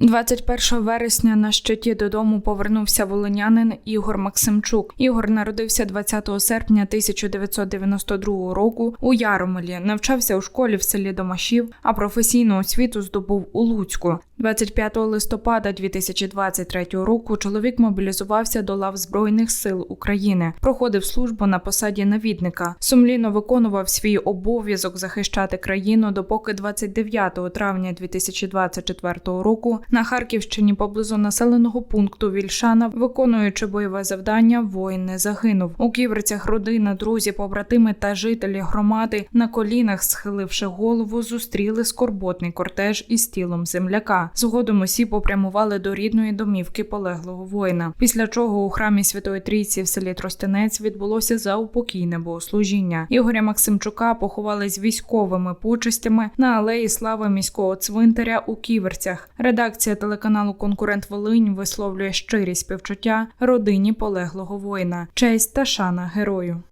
21 вересня на щиті додому повернувся волинянин Ігор Максимчук. Ігор народився 20 серпня 1992 року у Яромелі. Навчався у школі в селі Домашів, а професійну освіту здобув у Луцьку. 25 листопада 2023 року чоловік мобілізувався до лав Збройних сил України. Проходив службу на посаді навідника. Сумлінно виконував свій обов'язок захищати країну, допоки 29 травня 2024 року на Харківщині поблизу населеного пункту Вільшана, виконуючи бойове завдання, воїн не загинув. У ківерцях родина, друзі, побратими та жителі громади на колінах, схиливши голову, зустріли скорботний кортеж із тілом земляка. Згодом усі попрямували до рідної домівки полеглого воїна. Після чого у храмі Святої Трійці в селі Тростянець відбулося заупокійне богослужіння. Ігоря Максимчука поховали з військовими почестями на алеї слави міського цвинтаря у Ківерцях. Редакція телеканалу Конкурент Волинь висловлює щирі співчуття родині полеглого воїна, честь та шана герою.